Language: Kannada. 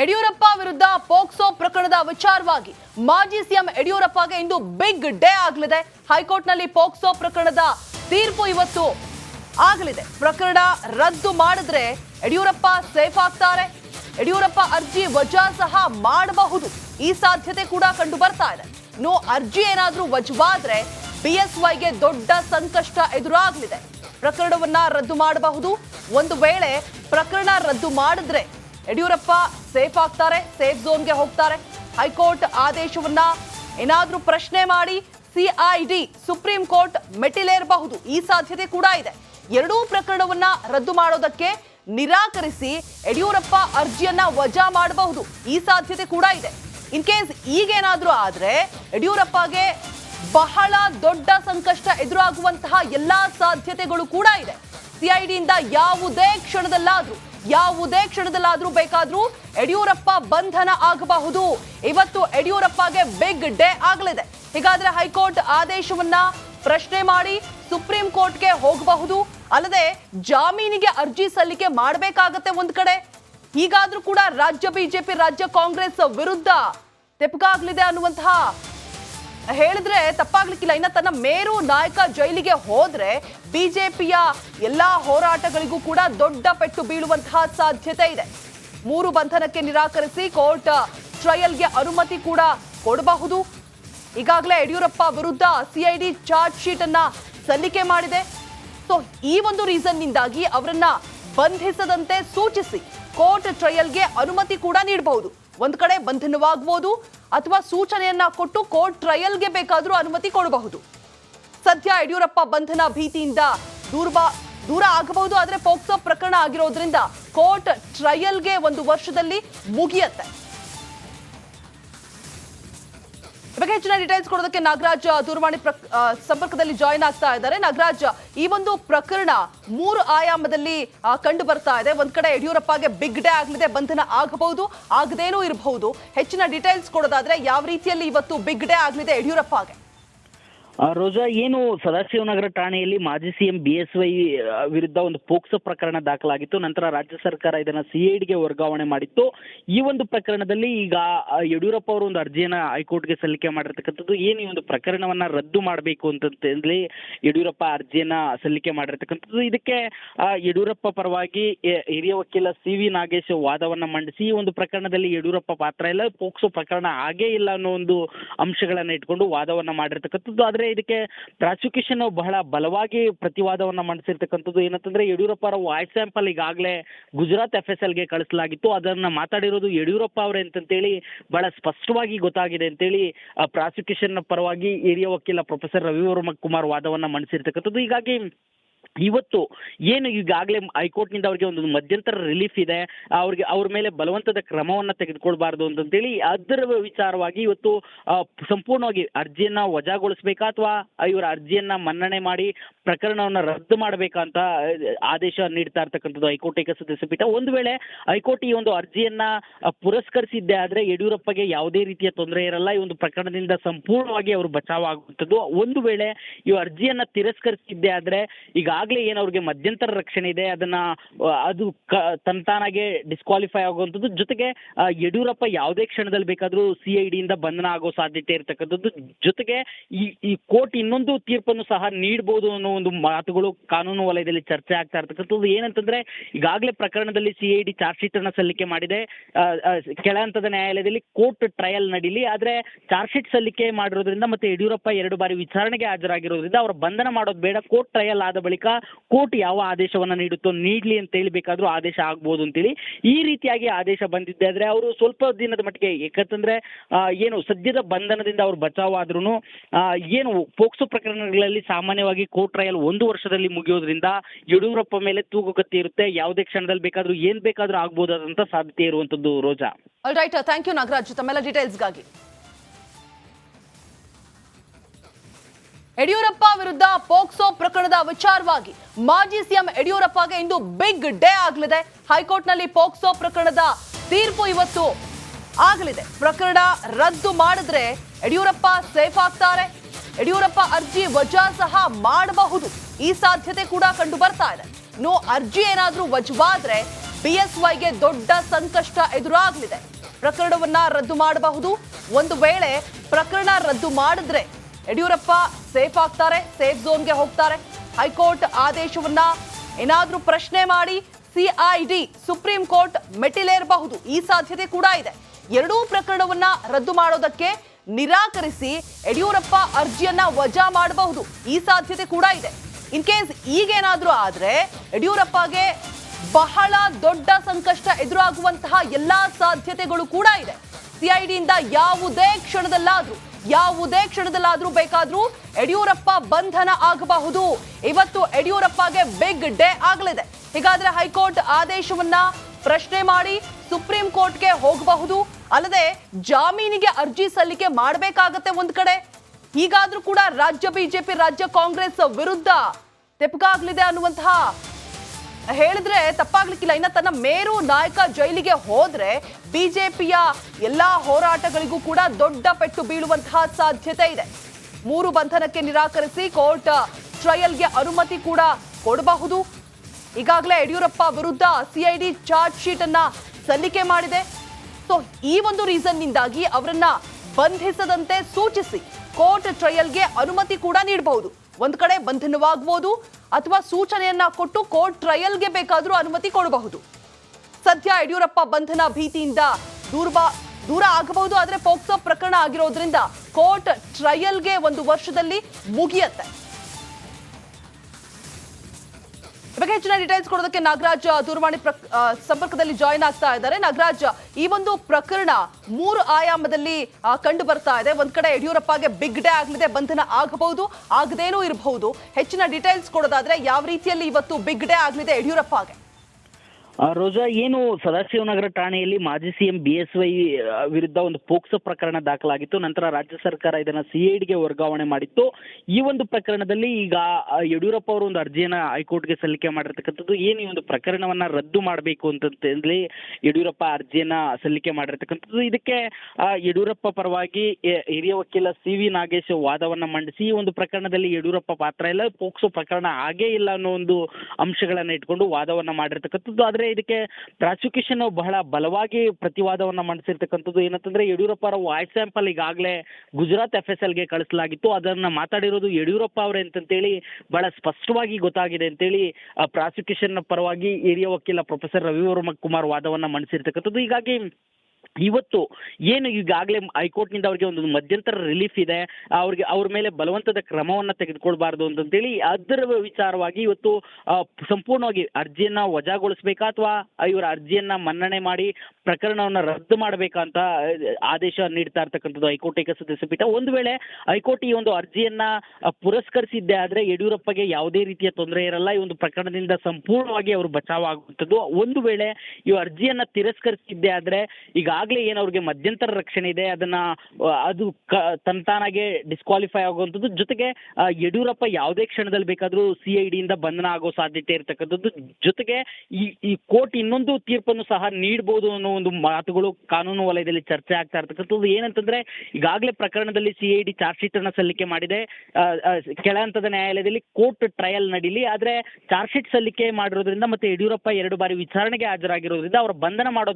ಯಡಿಯೂರಪ್ಪ ವಿರುದ್ಧ ಪೋಕ್ಸೋ ಪ್ರಕರಣದ ವಿಚಾರವಾಗಿ ಮಾಜಿ ಸಿಎಂ ಯಡಿಯೂರಪ್ಪಗೆ ಇಂದು ಬಿಗ್ ಡೇ ಆಗಲಿದೆ. ಹೈಕೋರ್ಟ್ನಲ್ಲಿ ಪೋಕ್ಸೋ ಪ್ರಕರಣದ ತೀರ್ಪು ಇವತ್ತು ಆಗಲಿದೆ. ಪ್ರಕರಣ ರದ್ದು ಮಾಡಿದ್ರೆ ಯಡಿಯೂರಪ್ಪ ಸೇಫ್ ಆಗ್ತಾರೆ. ಯಡಿಯೂರಪ್ಪ ಅರ್ಜಿ ವಜಾ ಸಹ ಮಾಡಬಹುದು. ಈ ಸಾಧ್ಯತೆ ಕೂಡ ಕಂಡು ಬರ್ತಾ ಇದೆ. ಇನ್ನು ಅರ್ಜಿ ಏನಾದ್ರೂ ವಜವಾದ್ರೆ ಬಿಎಸ್ವೈಗೆ ದೊಡ್ಡ ಸಂಕಷ್ಟ ಎದುರಾಗಲಿದೆ. ಪ್ರಕರಣವನ್ನ ರದ್ದು ಮಾಡಬಹುದು. ಒಂದು ವೇಳೆ ಪ್ರಕರಣ ರದ್ದು ಮಾಡಿದ್ರೆ ಯಡಿಯೂರಪ್ಪ ಸೇಫ್ ಆಗ್ತಾರೆ ಸೇಫ್ ಝೋನ್ಗೆ ಹೋಗ್ತಾರೆ. ಹೈಕೋರ್ಟ್ ಆದೇಶವನ್ನ ಏನಾದರೂ ಪ್ರಶ್ನೆ ಮಾಡಿ ಸಿಐಡಿ ಸುಪ್ರೀಂ ಕೋರ್ಟ್ ಮೆಟ್ಟಿಲೇರಬಹುದು. ಈ ಸಾಧ್ಯತೆ ಕೂಡ ಇದೆ. ಎರಡೂ ಪ್ರಕರಣವನ್ನ ರದ್ದು ಮಾಡೋದಕ್ಕೆ ನಿರಾಕರಿಸಿ ಯಡಿಯೂರಪ್ಪ ಅರ್ಜಿಯನ್ನ ವಜಾ ಮಾಡಬಹುದು. ಈ ಸಾಧ್ಯತೆ ಕೂಡ ಇದೆ. ಇನ್ ಕೇಸ್ ಈಗೇನಾದರೂ ಆದರೆ ಯಡಿಯೂರಪ್ಪಗೆ ಬಹಳ ದೊಡ್ಡ ಸಂಕಷ್ಟ ಎದುರಾಗುವಂತಹ ಎಲ್ಲಾ ಸಾಧ್ಯತೆಗಳು ಕೂಡ ಇದೆ. ಸಿಐಡಿಯಿಂದ ಯಾವುದೇ ಕ್ಷಣದಲ್ಲಾದ್ರೂ ಯಾವುದೇ ಕ್ಷಣದಲ್ಲಾದರೂ ಬೇಕಾದರೂ ಯಡಿಯೂರಪ್ಪ ಬಂಧನ ಆಗಬಹುದು. ಇವತ್ತು ಯಡಿಯೂರಪ್ಪಗೆ ಬಿಗ್ ಡೇ ಆಗಲಿದೆ. ಹೀಗಾದ್ರೆ ಹೈಕೋರ್ಟ್ ಆದೇಶವನ್ನ ಪ್ರಶ್ನೆ ಮಾಡಿ ಸುಪ್ರೀಂ ಕೋರ್ಟ್ಗೆ ಹೋಗಬಹುದು. ಅಲ್ಲದೆ ಜಾಮೀನಿಗೆ ಅರ್ಜಿ ಸಲ್ಲಿಕೆ ಮಾಡಬೇಕಾಗತ್ತೆ ಒಂದ್ ಕಡೆ. ಹೀಗಾದ್ರೂ ಕೂಡ ರಾಜ್ಯ ಬಿಜೆಪಿ, ರಾಜ್ಯ ಕಾಂಗ್ರೆಸ್ ವಿರುದ್ಧ ತೆಪ್ಪಗಾಗಲಿದೆ ಅನ್ನುವಂತಹ ಹೇಳಿದ್ರೆ ತಪ್ಪಾಗ್ಲಿಕ್ಕಿಲ್ಲ. ಇನ್ನ ತನ್ನ ಮೇರು ನಾಯಕ ಜೈಲಿಗೆ ಹೋದ್ರೆ ಬಿಜೆಪಿಯ ಎಲ್ಲಾ ಹೋರಾಟಗಳಿಗೂ ಕೂಡ ದೊಡ್ಡ ಪೆಟ್ಟು ಬೀಳುವಂತಹ ಸಾಧ್ಯತೆ ಇದೆ. ಮೂರು ಬಂಧನಕ್ಕೆ ನಿರಾಕರಿಸಿ ಕೋರ್ಟ್ ಟ್ರಯಲ್ಗೆ ಅನುಮತಿ ಕೂಡ ಕೊಡಬಹುದು. ಈಗಾಗಲೇ ಯಡಿಯೂರಪ್ಪ ವಿರುದ್ಧ ಸಿಐಡಿ ಚಾರ್ಜ್ ಶೀಟ್ ಅನ್ನ ಸಲ್ಲಿಕೆ ಮಾಡಿದೆ. ಸೊ, ಈ ಒಂದು ರೀಸನ್ ನಿಂದಾಗಿ ಅವರನ್ನ ಬಂಧಿಸದಂತೆ ಸೂಚಿಸಿ ಕೋರ್ಟ್ ಟ್ರಯಲ್ಗೆ ಅನುಮತಿ ಕೂಡ ನೀಡಬಹುದು. ಒಂದ್ ಕಡೆ ಬಂಧನವಾಗಬಹುದು ಅಥವಾ ಸೂಚನೆಯನ್ನ ಕೊಟ್ಟು ಕೋರ್ಟ್ ಟ್ರಯಲ್ಗೆ ಬೇಕಾದರೂ ಅನುಮತಿ ಕೊಡಬಹುದು. ಸದ್ಯ ಯಡಿಯೂರಪ್ಪ ಬಂಧನ ಭೀತಿಯಿಂದ ದೂರ ದೂರ ಆಗಬಹುದು, ಆದರೆ ಪೋಕ್ಸೋ ಪ್ರಕರಣ ಆಗಿರೋದ್ರಿಂದ ಕೋರ್ಟ್ ಟ್ರಯಲ್ಗೆ ಒಂದು ವರ್ಷದಲ್ಲಿ ಮುಗಿಯತ್ತೆ. ಬಗ್ಗೆ ಹೆಚ್ಚಿನ ಡೀಟೇಲ್ಸ್ ಕೊಡೋದಕ್ಕೆ ನಾಗರಾಜ್ ದೂರವಾಣಿ ಪ್ರಕ್- ಸಂಪರ್ಕದಲ್ಲಿ ಜಾಯಿನ್ ಆಗ್ತಾ ಇದ್ದಾರೆ. ನಾಗರಾಜ್, ಈ ಒಂದು ಪ್ರಕರಣ ಮೂರು ಆಯಾಮದಲ್ಲಿ ಕಂಡು ಬರ್ತಾ ಇದೆ. ಒಂದ್ ಕಡೆ ಯಡಿಯೂರಪ್ಪಗೆ ಬಿಗ್ ಡೇ ಆಗಲಿದೆ, ಬಂಧನ ಆಗಬಹುದು, ಆಗದೇನೂ ಇರಬಹುದು. ಹೆಚ್ಚಿನ ಡೀಟೇಲ್ಸ್ ಕೊಡೋದಾದ್ರೆ ಯಾವ ರೀತಿಯಲ್ಲಿ ಇವತ್ತು ಬಿಗ್ ಡೇ ಆಗಲಿದೆ ಯಡಿಯೂರಪ್ಪಗೆ? ಆ, ರೋಜಾ ಏನು ಸದಾಶಿವನಗರ ಠಾಣೆಯಲ್ಲಿ ಮಾಜಿ ಸಿಎಂ ಬಿ ಎಸ್ ವೈ ವಿರುದ್ಧ ಒಂದು ಪೋಕ್ಸೋ ಪ್ರಕರಣ ದಾಖಲಾಗಿತ್ತು. ನಂತರ ರಾಜ್ಯ ಸರ್ಕಾರ ಇದನ್ನ ಸಿಐಡಿಗೆ ವರ್ಗಾವಣೆ ಮಾಡಿತ್ತು. ಈ ಒಂದು ಪ್ರಕರಣದಲ್ಲಿ ಈಗ ಯಡಿಯೂರಪ್ಪ ಅವರು ಒಂದು ಅರ್ಜಿಯನ್ನ ಹೈಕೋರ್ಟ್ಗೆ ಸಲ್ಲಿಕೆ ಮಾಡಿರ್ತಕ್ಕಂಥದ್ದು. ಏನು ಈ ಒಂದು ಪ್ರಕರಣವನ್ನ ರದ್ದು ಮಾಡಬೇಕು ಅಂತಂತೇಳಿ ಯಡಿಯೂರಪ್ಪ ಅರ್ಜಿಯನ್ನ ಸಲ್ಲಿಕೆ ಮಾಡಿರ್ತಕ್ಕಂಥದ್ದು. ಇದಕ್ಕೆ ಆ, ಯಡಿಯೂರಪ್ಪ ಪರವಾಗಿ ಹಿರಿಯ ವಕೀಲ ಸಿ ವಿ ನಾಗೇಶ್ ವಾದವನ್ನ ಮಂಡಿಸಿ ಈ ಒಂದು ಪ್ರಕರಣದಲ್ಲಿ ಯಡಿಯೂರಪ್ಪ ಪಾತ್ರ ಇಲ್ಲ. ಪೋಕ್ಸೋ ಪ್ರಕರಣ ಆಗೇ ಇಲ್ಲ ಅನ್ನೋ ಒಂದು ಅಂಶಗಳನ್ನ ಇಟ್ಕೊಂಡು ವಾದವನ್ನ ಮಾಡಿರ್ತಕ್ಕಂಥದ್ದು. ಆದ್ರೆ ಇದಕ್ಕೆ ಪ್ರಾಸಿಕ್ಯೂಷನ್ ಬಹಳ ಬಲವಾಗಿ ಪ್ರತಿವಾದವನ್ನ ಮಂಡಿಸಿರ್ತಕ್ಕಂಥದ್ದು ಏನಂತಂದ್ರೆ ಯಡಿಯೂರಪ್ಪ ಅವರ ವಾಯ್ಸ್ ಸ್ಯಾಂಪಲ್ ಈಗಾಗಲೇ ಗುಜರಾತ್ ಎಫ್ ಎಸ್ ಎಲ್ಗೆ ಕಳಿಸಲಾಗಿತ್ತು. ಅದನ್ನ ಮಾತಾಡಿರೋದು ಯಡಿಯೂರಪ್ಪ ಅವರೇ ಅಂತಂತೇಳಿ ಬಹಳ ಸ್ಪಷ್ಟವಾಗಿ ಗೊತ್ತಾಗಿದೆ ಅಂತೇಳಿ ಪ್ರಾಸಿಕ್ಯೂಷನ್ ಪರವಾಗಿ ಹಿರಿಯ ವಕೀಲ ಪ್ರೊಫೆಸರ್ ರವಿವರ್ಮ ಕುಮಾರ್ ವಾದವನ್ನ ಮಂಡಿಸಿರ್ತಕ್ಕಂಥದ್ದು ಹೀಗಾಗಿ ಇವತ್ತು ಏನು ಈಗಾಗಲೇ ಹೈಕೋರ್ಟ್ನಿಂದ ಅವರಿಗೆ ಒಂದು ಮಧ್ಯಂತರ ರಿಲೀಫ್ ಇದೆ, ಅವ್ರಿಗೆ ಅವ್ರ ಮೇಲೆ ಬಲವಂತದ ಕ್ರಮವನ್ನ ತೆಗೆದುಕೊಳ್ಬಾರ್ದು ಅಂತಂತೇಳಿ ಅದರ ವಿಚಾರವಾಗಿ ಇವತ್ತು ಸಂಪೂರ್ಣವಾಗಿ ಅರ್ಜಿಯನ್ನ ವಜಾಗೊಳಿಸ್ಬೇಕಾ ಅಥವಾ ಇವರ ಅರ್ಜಿಯನ್ನ ಮನ್ನಣೆ ಮಾಡಿ ಪ್ರಕರಣವನ್ನ ರದ್ದು ಮಾಡಬೇಕಾ ಅಂತ ಆದೇಶ ನೀಡ್ತಾ ಇರ್ತಕ್ಕಂಥದ್ದು ಹೈಕೋರ್ಟ್ ಏಕಸದಸ್ಯ ಪೀಠ. ಒಂದು ವೇಳೆ ಹೈಕೋರ್ಟ್ ಈ ಒಂದು ಅರ್ಜಿಯನ್ನ ಪುರಸ್ಕರಿಸಿದ್ದೆ ಆದ್ರೆ ಯಡಿಯೂರಪ್ಪಗೆ ಯಾವುದೇ ರೀತಿಯ ತೊಂದರೆ ಇರಲ್ಲ, ಈ ಒಂದು ಪ್ರಕರಣದಿಂದ ಸಂಪೂರ್ಣವಾಗಿ ಅವರು ಬಚಾವ್ ಆಗುವಂಥದ್ದು. ಒಂದು ವೇಳೆ ಈ ಅರ್ಜಿಯನ್ನ ತಿರಸ್ಕರಿಸಿದ್ದೆ ಆದ್ರೆ ಈಗಾಗಲೇ ಏನ್ ಅವ್ರಿಗೆ ಮಧ್ಯಂತರ ರಕ್ಷಣೆ ಇದೆ, ಅದನ್ನ ಅದು ತಂತಾನಾಗೆ ಡಿಸ್ಕ್ವಾಲಿಫೈ ಆಗುವಂಥದ್ದು. ಜೊತೆಗೆ ಯಡಿಯೂರಪ್ಪ ಯಾವುದೇ ಕ್ಷಣದಲ್ಲಿ ಬೇಕಾದರೂ ಸಿ ಐ ಬಂಧನ ಆಗೋ ಸಾಧ್ಯತೆ ಇರತಕ್ಕಂಥದ್ದು. ಜೊತೆಗೆ ಈ ಈ ಕೋರ್ಟ್ ಇನ್ನೊಂದು ತೀರ್ಪನ್ನು ಸಹ ನೀಡಬಹುದು ಅನ್ನೋ ಒಂದು ಮಾತುಗಳು ಕಾನೂನು ವಲಯದಲ್ಲಿ ಚರ್ಚೆ ಆಗ್ತಾ ಇರತಕ್ಕಂಥದ್ದು. ಏನಂತಂದ್ರೆ, ಈಗಾಗಲೇ ಪ್ರಕರಣದಲ್ಲಿ C I D charge sheet ಅನ್ನ ಸಲ್ಲಿಕೆ ಮಾಡಿದೆ. ಕೆಳ ಹಂತದ ನ್ಯಾಯಾಲಯದಲ್ಲಿ ಕೋರ್ಟ್ ಟ್ರಯಲ್ ನಡೀಲಿ. ಆದ್ರೆ ಚಾರ್ಜ್ ಶೀಟ್ ಸಲ್ಲಿಕೆ ಮಾಡಿರೋದ್ರಿಂದ ಮತ್ತೆ ಯಡಿಯೂರಪ್ಪ ಎರಡು ಬಾರಿ ವಿಚಾರಣೆಗೆ ಹಾಜರಾಗಿರೋದ್ರಿಂದ ಅವರ ಬಂಧನ ಮಾಡೋದು ಬೇಡ. ಕೋರ್ಟ್ ಟ್ರಯಲ್ ಆದ ಬಳಿಕ ಕೋರ್ಟ್ ಯಾವ ಆದೇಶವನ್ನ ನೀಡುತ್ತೋ ನೀಡ್ಲಿ ಅಂತ ಹೇಳಿ ಬೇಕಾದ್ರೂ ಆದೇಶ ಆಗ್ಬೋದು ಅಂತೇಳಿ ಈ ರೀತಿಯಾಗಿ ಆದೇಶ ಬಂದಿದ್ದೆ ಆದ್ರೆ ಅವರು ಸ್ವಲ್ಪ ದಿನದ ಮಟ್ಟಿಗೆ ಯಾಕಂತಂದ್ರೆ ಏನು ಸದ್ಯದ ಬಂಧನದಿಂದ ಅವರು ಬಚಾವ್ ಆದ್ರೂ ಏನು ಪೋಕ್ಸೋ ಪ್ರಕರಣಗಳಲ್ಲಿ ಸಾಮಾನ್ಯವಾಗಿ ಕೋರ್ಟ್ ಟ್ರಯಲ್ ಒಂದು ವರ್ಷದಲ್ಲಿ ಮುಗಿಯೋದ್ರಿಂದ ಯಡಿಯೂರಪ್ಪ ಮೇಲೆ ತೂಗುಗತಿ ಇರುತ್ತೆ. ಯಾವುದೇ ಕ್ಷಣದಲ್ಲಿ ಬೇಕಾದ್ರೂ ಏನ್ ಬೇಕಾದ್ರೂ ಆಗ್ಬೋದಾದಂತ ಸಾಧ್ಯತೆ ಇರುವಂತದ್ದು ರೋಜಾ. Thank you Nagaraj. ತಮ್ಮೆಲ್ಲ ಡೀಟೇಲ್ಸ್ಗಾಗಿ ಯಡಿಯೂರಪ್ಪ ವಿರುದ್ಧ ಪೋಕ್ಸೋ ಪ್ರಕರಣದ ವಿಚಾರವಾಗಿ ಮಾಜಿ ಸಿಎಂ ಯಡಿಯೂರಪ್ಪಗೆ ಇಂದು ಬಿಗ್ ಡೇ ಆಗಲಿದೆ. ಹೈಕೋರ್ಟ್ನಲ್ಲಿ ಪೋಕ್ಸೋ ಪ್ರಕರಣದ ತೀರ್ಪು ಇವತ್ತು ಆಗಲಿದೆ. ಪ್ರಕರಣ ರದ್ದು ಮಾಡಿದ್ರೆ ಯಡಿಯೂರಪ್ಪ ಸೇಫ್ ಆಗ್ತಾರೆ. ಯಡಿಯೂರಪ್ಪ ಅರ್ಜಿ ವಜಾ ಸಹ ಮಾಡಬಹುದು. ಈ ಸಾಧ್ಯತೆ ಕೂಡ ಕಂಡು ಬರ್ತಾ ಇದೆ. ಇನ್ನು ಅರ್ಜಿ ಏನಾದ್ರೂ ವಜವಾದ್ರೆ ಬಿಎಸ್ವೈಗೆ ದೊಡ್ಡ ಸಂಕಷ್ಟ ಎದುರಾಗಲಿದೆ. ಪ್ರಕರಣವನ್ನ ರದ್ದು ಮಾಡಬಹುದು. ಒಂದು ವೇಳೆ ಪ್ರಕರಣ ರದ್ದು ಮಾಡಿದ್ರೆ ಯಡಿಯೂರಪ್ಪ ಸೇಫ್ ಆಗ್ತಾರೆ ಸೇಫ್ ಝೋನ್ಗೆ ಹೋಗ್ತಾರೆ. ಹೈಕೋರ್ಟ್ ಆದೇಶವನ್ನ ಏನಾದರೂ ಪ್ರಶ್ನೆ ಮಾಡಿ ಸಿಐಡಿ ಸುಪ್ರೀಂ ಕೋರ್ಟ್ ಮೆಟ್ಟಿಲೇರಬಹುದು. ಈ ಸಾಧ್ಯತೆ ಕೂಡ ಇದೆ. ಎರಡೂ ಪ್ರಕರಣವನ್ನ ರದ್ದು ಮಾಡೋದಕ್ಕೆ ನಿರಾಕರಿಸಿ ಯಡಿಯೂರಪ್ಪ ಅರ್ಜಿಯನ್ನ ವಜಾ ಮಾಡಬಹುದು. ಈ ಸಾಧ್ಯತೆ ಕೂಡ ಇದೆ. ಇನ್ ಕೇಸ್ ಈಗೇನಾದರೂ ಆದರೆ ಯಡಿಯೂರಪ್ಪಗೆ ಬಹಳ ದೊಡ್ಡ ಸಂಕಷ್ಟ ಎದುರಾಗುವಂತಹ ಎಲ್ಲಾ ಸಾಧ್ಯತೆಗಳು ಕೂಡ ಇದೆ. ಸಿಐಡಿಯಿಂದ ಯಾವುದೇ ಕ್ಷಣದಲ್ಲಾದ್ರೂ ಯಾವುದೇ ಕ್ಷಣದಲ್ಲಾದ್ರೂ ಬೇಕಾದ್ರೂ ಯಡಿಯೂರಪ್ಪ ಬಂಧನ ಆಗಬಹುದು. ಇವತ್ತು ಯಡಿಯೂರಪ್ಪಗೆ ಬಿಗ್ ಡೇ ಆಗಲಿದೆ. ಹೀಗಾದ್ರೆ ಹೈಕೋರ್ಟ್ ಆದೇಶವನ್ನ ಪ್ರಶ್ನೆ ಮಾಡಿ ಸುಪ್ರೀಂ ಕೋರ್ಟ್ಗೆ ಹೋಗಬಹುದು. ಅಲ್ಲದೆ ಜಾಮೀನಿಗೆ ಅರ್ಜಿ ಸಲ್ಲಿಕೆ ಮಾಡಬೇಕಾಗತ್ತೆ ಒಂದ್ ಕಡೆ. ಹೀಗಾದ್ರೂ ಕೂಡ ರಾಜ್ಯ ಬಿಜೆಪಿ, ರಾಜ್ಯ ಕಾಂಗ್ರೆಸ್ ವಿರುದ್ಧ ತೆಪ್ಪಗಾಗ್ಲಿದೆ ಅನ್ನುವಂತಹ ಹೇಳಿದ್ರೆ ತಪ್ಪಾಗ್ಲಿಕ್ಕಿಲ್ಲ. ಇನ್ನ ತನ್ನ ಮೇರು ನಾಯಕ ಜೈಲಿಗೆ ಹೋದ್ರೆ ಬಿಜೆಪಿಯ ಎಲ್ಲಾ ಹೋರಾಟಗಳಿಗೂ ಕೂಡ ದೊಡ್ಡ ಪೆಟ್ಟು ಬೀಳುವಂತಹ ಸಾಧ್ಯತೆ ಇದೆ. ಮೂರು ಬಂಧನಕ್ಕೆ ನಿರಾಕರಿಸಿ ಕೋರ್ಟ್ ಟ್ರಯಲ್ಗೆ ಅನುಮತಿ ಕೂಡ ಕೊಡಬಹುದು. ಈಗಾಗಲೇ ಯಡಿಯೂರಪ್ಪ ವಿರುದ್ಧ ಸಿಐಡಿ ಚಾರ್ಜ್ ಶೀಟ್ ಅನ್ನ ಸಲ್ಲಿಕೆ ಮಾಡಿದೆ. ಸೊ, ಈ ಒಂದು ರೀಸನ್ ನಿಂದಾಗಿ ಅವರನ್ನ ಬಂಧಿಸದಂತೆ ಸೂಚಿಸಿ ಕೋರ್ಟ್ ಟ್ರಯಲ್ಗೆ ಅನುಮತಿ ಕೂಡ ನೀಡಬಹುದು. ಒಂದ್ ಕಡೆ ಬಂಧನವಾಗಬಹುದು ಅಥವಾ ಸೂಚನೆಯನ್ನ ಕೊಟ್ಟು ಕೋರ್ಟ್ ಟ್ರಯಲ್ಗೆ ಬೇಕಾದರೂ ಅನುಮತಿ ಕೊಡಬಹುದು. ಸದ್ಯ ಯಡಿಯೂರಪ್ಪ ಬಂಧನ ಭೀತಿಯಿಂದ ದೂರ ದೂರ ಆಗಬಹುದು, ಆದರೆ ಪೋಕ್ಸೋ ಪ್ರಕರಣ ಆಗಿರೋದ್ರಿಂದ ಕೋರ್ಟ್ ಟ್ರಯಲ್ಗೆ ಒಂದು ವರ್ಷದಲ್ಲಿ ಮುಗಿಯತ್ತೆ. ಬಗ್ಗೆ ಹೆಚ್ಚಿನ ಡೀಟೇಲ್ಸ್ ಕೊಡೋದಕ್ಕೆ ನಾಗರಾಜ್ ದೂರವಾಣಿ ಪ್ರಕ್- ಸಂಪರ್ಕದಲ್ಲಿ ಜಾಯಿನ್ ಆಗ್ತಾ ಇದ್ದಾರೆ. ನಾಗರಾಜ್, ಈ ಒಂದು ಪ್ರಕರಣ ಮೂರು ಆಯಾಮದಲ್ಲಿ ಕಂಡು ಬರ್ತಾ ಇದೆ. ಒಂದ್ ಕಡೆ ಯಡಿಯೂರಪ್ಪಗೆ ಬಿಗ್ ಡೇ ಆಗಲಿದೆ, ಬಂಧನ ಆಗಬಹುದು, ಆಗದೇನೂ ಇರಬಹುದು. ಹೆಚ್ಚಿನ ಡೀಟೇಲ್ಸ್ ಕೊಡೋದಾದ್ರೆ ಯಾವ ರೀತಿಯಲ್ಲಿ ಇವತ್ತು ಬಿಗ್ ಡೇ ಆಗಲಿದೆ ಯಡಿಯೂರಪ್ಪಗೆ? ಆ, ರೋಜಾ ಏನು ಸದಾಶಿವನಗರ ಠಾಣೆಯಲ್ಲಿ ಮಾಜಿ ಸಿಎಂ ಬಿ ಎಸ್ ವೈ ವಿರುದ್ಧ ಒಂದು ಪೋಕ್ಸೋ ಪ್ರಕರಣ ದಾಖಲಾಗಿತ್ತು. ನಂತರ ರಾಜ್ಯ ಸರ್ಕಾರ ಇದನ್ನ ಸಿಐಡಿಗೆ ವರ್ಗಾವಣೆ ಮಾಡಿತ್ತು. ಈ ಒಂದು ಪ್ರಕರಣದಲ್ಲಿ ಈಗ ಯಡಿಯೂರಪ್ಪ ಅವರು ಒಂದು ಅರ್ಜಿಯನ್ನ ಹೈಕೋರ್ಟ್ಗೆ ಸಲ್ಲಿಕೆ ಮಾಡಿರ್ತಕ್ಕಂಥದ್ದು. ಏನು ಈ ಒಂದು ಪ್ರಕರಣವನ್ನ ರದ್ದು ಮಾಡಬೇಕು ಅಂತಂತೇಳಿ ಯಡಿಯೂರಪ್ಪ ಅರ್ಜಿಯನ್ನ ಸಲ್ಲಿಕೆ ಮಾಡಿರ್ತಕ್ಕಂಥದ್ದು. ಇದಕ್ಕೆ ಆ, ಯಡಿಯೂರಪ್ಪ ಪರವಾಗಿ ಹಿರಿಯ ವಕೀಲ ಸಿ ವಿ ನಾಗೇಶ್ ವಾದವನ್ನ ಮಂಡಿಸಿ ಈ ಒಂದು ಪ್ರಕರಣದಲ್ಲಿ ಯಡಿಯೂರಪ್ಪ ಪಾತ್ರ ಇಲ್ಲ. ಪೋಕ್ಸೋ ಪ್ರಕರಣ ಆಗೇ ಇಲ್ಲ ಅನ್ನೋ ಒಂದು ಅಂಶಗಳನ್ನ ಇಟ್ಕೊಂಡು ವಾದವನ್ನ ಮಾಡಿರ್ತಕ್ಕಂಥದ್ದು. ಆದ್ರೆ ಇದಕ್ಕೆ ಪ್ರಾಸಿಕ್ಯೂಷನ್ ಬಹಳ ಬಲವಾಗಿ ಪ್ರತಿವಾದವನ್ನ ಮಂಡಿಸಿರ್ತಕ್ಕಂಥದ್ದು ಏನಂತಂದ್ರೆ ಯಡಿಯೂರಪ್ಪ ಅವರ ವಾಯ್ಸ್ ಸ್ಯಾಂಪಲ್ ಈಗಾಗಲೇ ಗುಜರಾತ್ ಎಫ್ ಎಸ್ ಎಲ್ಗೆ ಕಳಿಸಲಾಗಿತ್ತು. ಅದನ್ನ ಮಾತಾಡಿರೋದು ಯಡಿಯೂರಪ್ಪ ಅವರೇ ಅಂತಂತೇಳಿ ಬಹಳ ಸ್ಪಷ್ಟವಾಗಿ ಗೊತ್ತಾಗಿದೆ ಅಂತೇಳಿ ಪ್ರಾಸಿಕ್ಯೂಷನ್ ಪರವಾಗಿ ಹಿರಿಯ ವಕೀಲ ಪ್ರೊಫೆಸರ್ ರವಿವರ್ಮ ಕುಮಾರ್ ವಾದವನ್ನ ಮಂಡಿಸಿರ್ತಕ್ಕಂಥದ್ದು ಹೀಗಾಗಿ ಇವತ್ತು ಏನು ಈಗಾಗಲೇ ಹೈಕೋರ್ಟ್ನಿಂದ ಅವರಿಗೆ ಒಂದು ಮಧ್ಯಂತರ ರಿಲೀಫ್ ಇದೆ, ಅವ್ರಿಗೆ ಅವ್ರ ಮೇಲೆ ಬಲವಂತದ ಕ್ರಮವನ್ನ ತೆಗೆದುಕೊಳ್ಬಾರ್ದು ಅಂತಂತೇಳಿ ಅದರ ವಿಚಾರವಾಗಿ ಇವತ್ತು ಸಂಪೂರ್ಣವಾಗಿ ಅರ್ಜಿಯನ್ನ ವಜಾಗೊಳಿಸ್ಬೇಕಾ ಅಥವಾ ಇವರ ಅರ್ಜಿಯನ್ನ ಮನ್ನಣೆ ಮಾಡಿ ಪ್ರಕರಣವನ್ನ ರದ್ದು ಮಾಡಬೇಕಾ ಅಂತ ಆದೇಶ ನೀಡ್ತಾ ಇರ್ತಕ್ಕಂಥದ್ದು ಹೈಕೋರ್ಟ್ ಏಕಸದಸ್ಯ ಪೀಠ ಒಂದು ವೇಳೆ ಹೈಕೋರ್ಟ್ ಈ ಒಂದು ಅರ್ಜಿಯನ್ನ ಪುರಸ್ಕರಿಸಿದ್ದೆ ಆದ್ರೆ ಯಡಿಯೂರಪ್ಪಗೆ ಯಾವುದೇ ರೀತಿಯ ತೊಂದರೆ ಇರಲ್ಲ, ಈ ಒಂದು ಪ್ರಕರಣದಿಂದ ಸಂಪೂರ್ಣವಾಗಿ ಅವರು ಬಚಾವ್ ಆಗುವಂಥದ್ದು. ಒಂದು ವೇಳೆ ಈ ಅರ್ಜಿಯನ್ನ ತಿರಸ್ಕರಿಸಿದ್ದೆ ಆದ್ರೆ ಈಗಾಗಲೇ ಏನ್ ಅವ್ರಿಗೆ ಮಧ್ಯಂತರ ರಕ್ಷಣೆ ಇದೆ, ಅದನ್ನ ಅದು ತಂತಾನಾಗೆ ಡಿಸ್ಕ್ವಾಲಿಫೈ ಆಗುವಂಥದ್ದು. ಜೊತೆಗೆ ಯಡಿಯೂರಪ್ಪ ಯಾವುದೇ ಕ್ಷಣದಲ್ಲಿ ಬೇಕಾದರೂ ಸಿ ಐ ಬಂಧನ ಆಗೋ ಸಾಧ್ಯತೆ ಇರತಕ್ಕಂಥದ್ದು. ಜೊತೆಗೆ ಈ ಈ ಕೋರ್ಟ್ ಇನ್ನೊಂದು ತೀರ್ಪನ್ನು ಸಹ ನೀಡಬಹುದು ಅನ್ನೋ ಒಂದು ಮಾತುಗಳು ಕಾನೂನು ವಲಯದಲ್ಲಿ ಚರ್ಚೆ ಆಗ್ತಾ ಇರತಕ್ಕಂಥದ್ದು. ಏನಂತಂದ್ರೆ, ಈಗಾಗಲೇ ಪ್ರಕರಣದಲ್ಲಿ C I D charge sheet ಅನ್ನ ಸಲ್ಲಿಕೆ ಮಾಡಿದೆ. ಕೆಳ ಹಂತದ ನ್ಯಾಯಾಲಯದಲ್ಲಿ ಕೋರ್ಟ್ ಟ್ರಯಲ್ ನಡೀಲಿ. ಆದ್ರೆ ಚಾರ್ಜ್ ಶೀಟ್ ಸಲ್ಲಿಕೆ ಮಾಡಿರೋದ್ರಿಂದ ಮತ್ತೆ ಯಡಿಯೂರಪ್ಪ ಎರಡು ಬಾರಿ ವಿಚಾರಣೆಗೆ ಹಾಜರಾಗಿರೋದ್ರಿಂದ ಅವರ ಬಂಧನ ಮಾಡೋ